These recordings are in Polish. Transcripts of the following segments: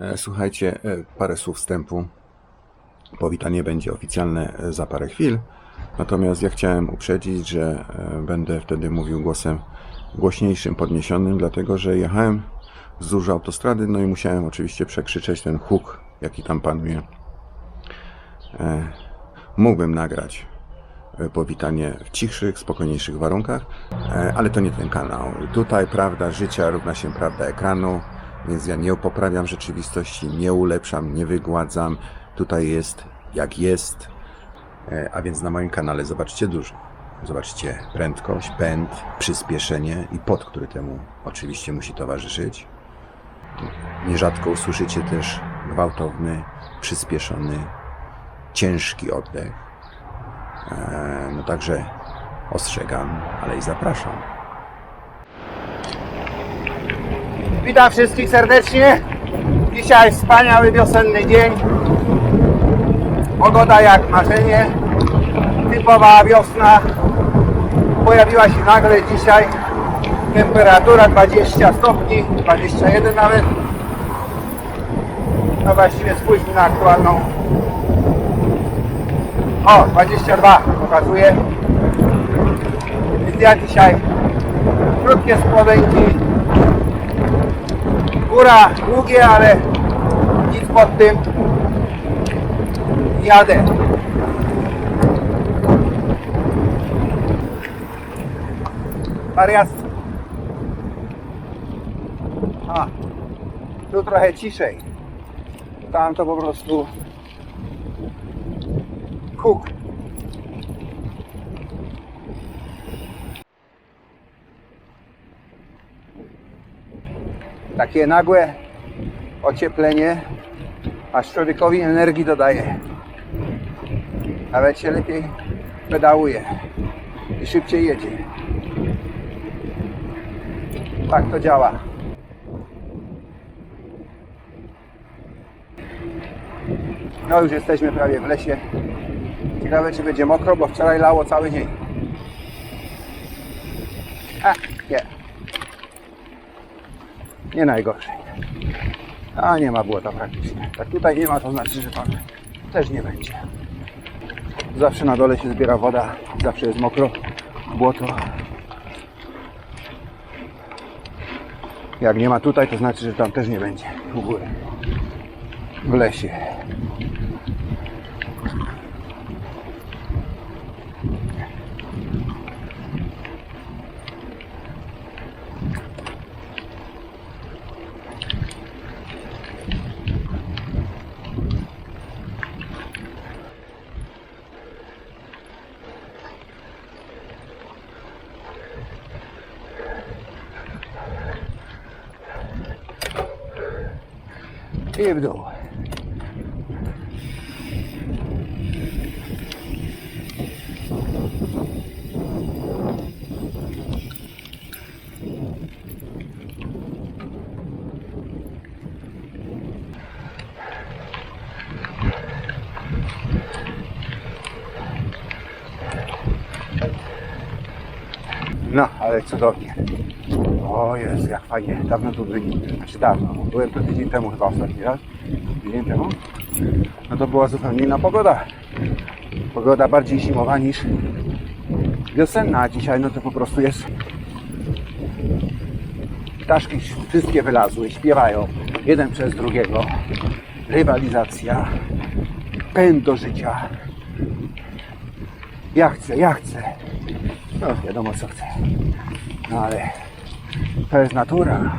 E, Słuchajcie, e, parę słów wstępu. Powitanie będzie oficjalne e, za parę chwil. Natomiast ja chciałem uprzedzić, że będę wtedy mówił głosem głośniejszym, podniesionym, dlatego że jechałem wzdłuż autostrady, no i musiałem oczywiście przekrzyczeć ten huk, jaki tam panuje. Mógłbym nagrać powitanie w cichszych, spokojniejszych warunkach, ale to nie ten kanał. Tutaj prawda życia równa się prawda ekranu, więc ja nie poprawiam rzeczywistości, nie ulepszam, nie wygładzam. Tutaj jest jak jest, E, a więc na moim kanale zobaczcie dużo. Zobaczcie prędkość, pęd, przyspieszenie i pod, który temu oczywiście musi towarzyszyć. Nierzadko usłyszycie też gwałtowny, przyspieszony, ciężki oddech. E, No także ostrzegam, ale i zapraszam. Witam wszystkich serdecznie. Dzisiaj wspaniały wiosenny dzień. Pogoda jak marzenie. Typowa wiosna. Pojawiła się nagle dzisiaj. Temperatura 20 stopni, 21 nawet. No właściwie spójrzmy na aktualną. O, 22 pokazuje. Więc ja dzisiaj krótkie spodenki Góra długie, ale nic pod tym. Jadę. Wariat. A, tu trochę ciszej. Tam to po prostu huk. Takie nagłe ocieplenie, aż człowiekowi energii dodaje. Nawet się lepiej pedałuje i szybciej jedzie. Tak to działa. No już jesteśmy prawie w lesie. Ciekawe czy będzie mokro, bo wczoraj lało cały dzień. A, nie. Nie najgorzej. A nie ma błota praktycznie. Tak tutaj nie ma, to znaczy, że tam też nie będzie. Zawsze na dole się zbiera woda, zawsze jest mokro, błoto. Jak nie ma tutaj, to znaczy, że tam też nie będzie u góry. W lesie. I w dół. No, ale cudownie. O jest, jak fajnie. Dawno tu byli. Znaczy dawno. Byłem tu tydzień temu chyba ostatni raz. Tydzień temu. No to była zupełnie inna pogoda. Pogoda bardziej zimowa niż wiosenna, a dzisiaj no to po prostu jest ptaszki wszystkie wylazły, śpiewają jeden przez drugiego. Rywalizacja, pęd do życia. Ja chcę, ja chcę. No wiadomo co chcę. No ale to jest natura.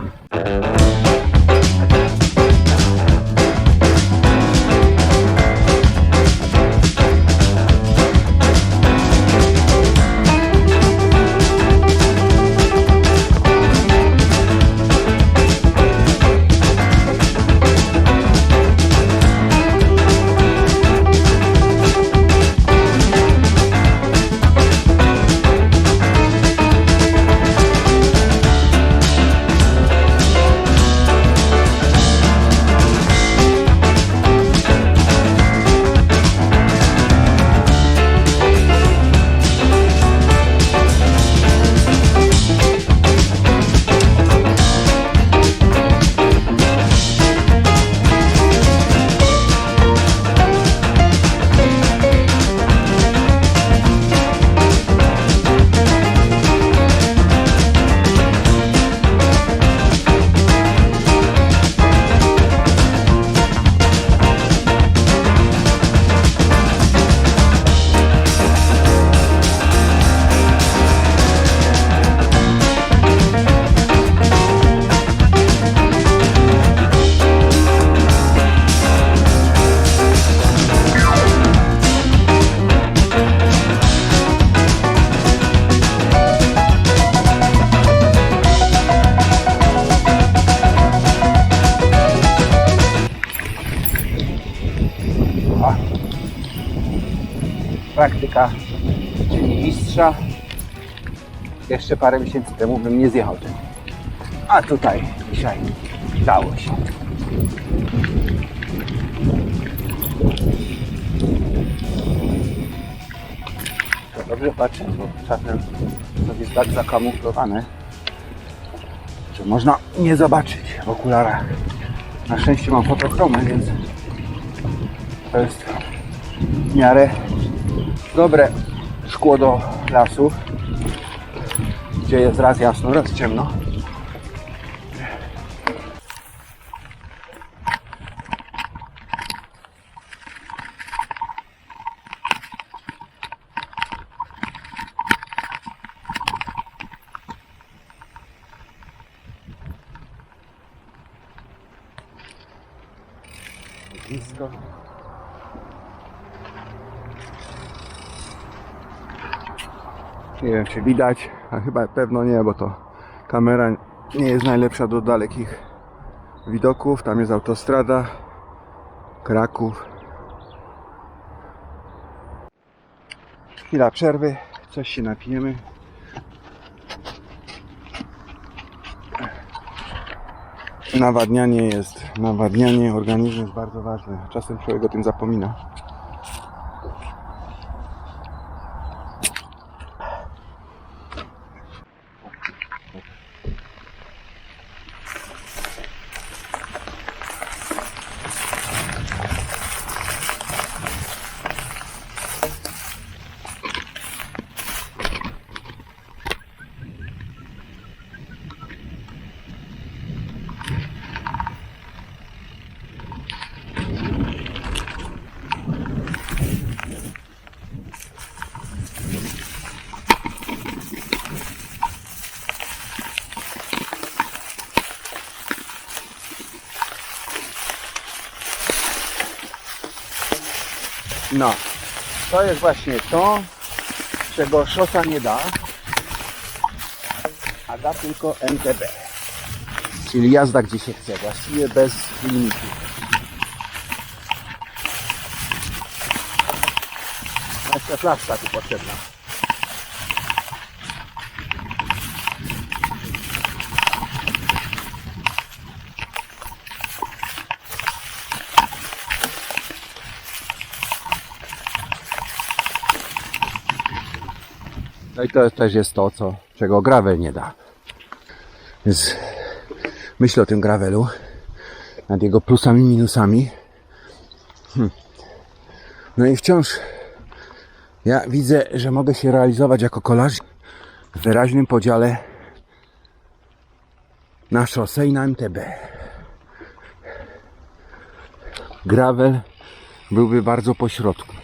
Praktyka czyni mistrza. Jeszcze parę miesięcy temu bym nie zjechał tym. A tutaj dzisiaj dało się. To dobrze patrzeć, bo czasem to jest tak zakamuflowane, że można nie zobaczyć w okularach. Na szczęście mam fotochromę, więc to jest w miarę dobre szkło do lasu, gdzie jest raz jasno, raz ciemno. Nie wiem, czy widać, a chyba pewno nie, bo to kamera nie jest najlepsza do dalekich widoków. Tam jest autostrada, Kraków. Chwila przerwy, coś się napijemy. Nawadnianie jest, nawadnianie organizmu jest bardzo ważne. Czasem człowiek o tym zapomina. No, to jest właśnie to, czego szosa nie da, a da tylko MTB. Czyli jazda gdzie się chce, właściwie bez limitu. Jeszcze flaszka tu potrzebna. No i to też jest to, co, czego gravel nie da. Więc myślę o tym gravelu, nad jego plusami, minusami. Hm. No i wciąż ja widzę, że mogę się realizować jako kolarz w wyraźnym podziale na szosę i na MTB. Gravel byłby bardzo pośrodku.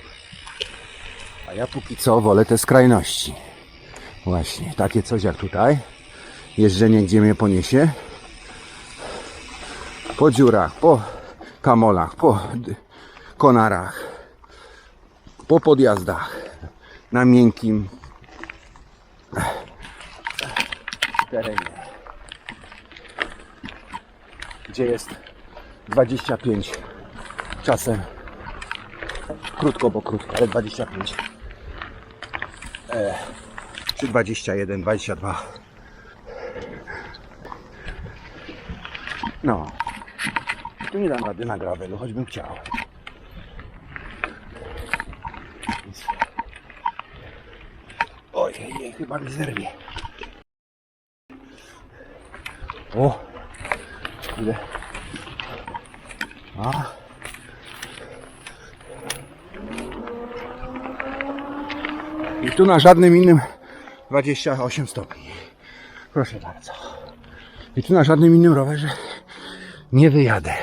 A ja póki co wolę te skrajności. Właśnie, takie coś jak tutaj. Jeżdżenie, gdzie mnie poniesie. Po dziurach, po kamolach, po konarach, po podjazdach, na miękkim terenie. Gdzie jest 25 czasem krótko, bo krótko, ale 25 czy 21, 22. No. Tu nie dam rady na gravelu, choćbym chciał. Ojej, chyba mi zerwie. O! Ile? A. I tu na żadnym innym 28 stopni. Proszę bardzo. I tu na żadnym innym rowerze nie wyjadę.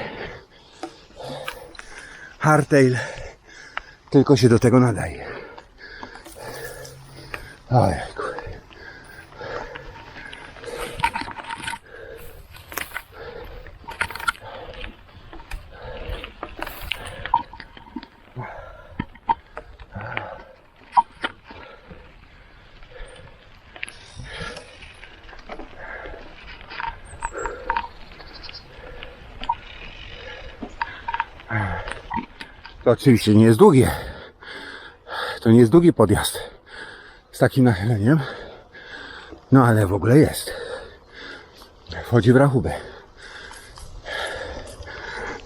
Hardtail tylko się do tego nadaje. Ojejku. To oczywiście nie jest długie. To nie jest długi podjazd z takim nachyleniem. No ale w ogóle jest. Wchodzi w rachubę.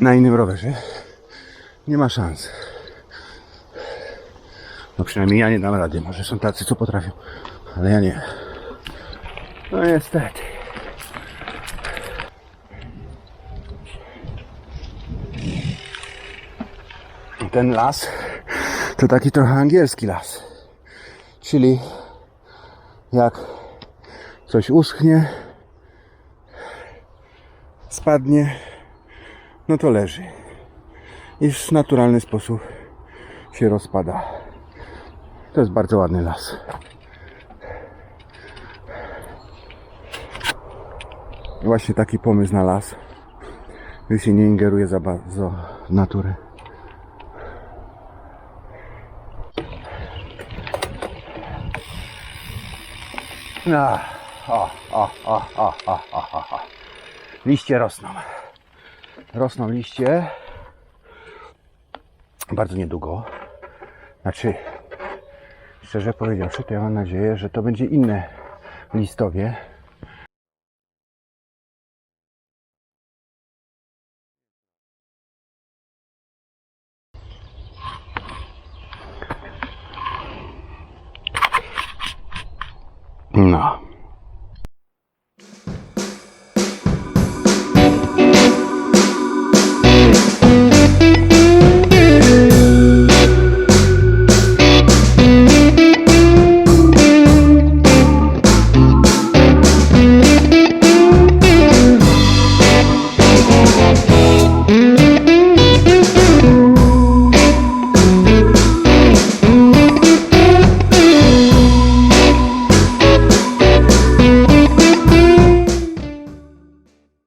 Na innym rowerze nie ma szans. No przynajmniej ja nie dam rady. Może są tacy, co potrafią, ale ja nie. No niestety. Ten las to taki trochę angielski las. Czyli jak coś uschnie, spadnie, no to leży. I w naturalny sposób się rozpada. To jest bardzo ładny las. Właśnie taki pomysł na las, że się nie ingeruje za bardzo w naturę. No, o, o, o, o, o, o. Liście rosną. Rosną liście. Bardzo niedługo. Znaczy, szczerze powiedziawszy, to ja mam nadzieję, że to będzie inne listowie, 嗯啊。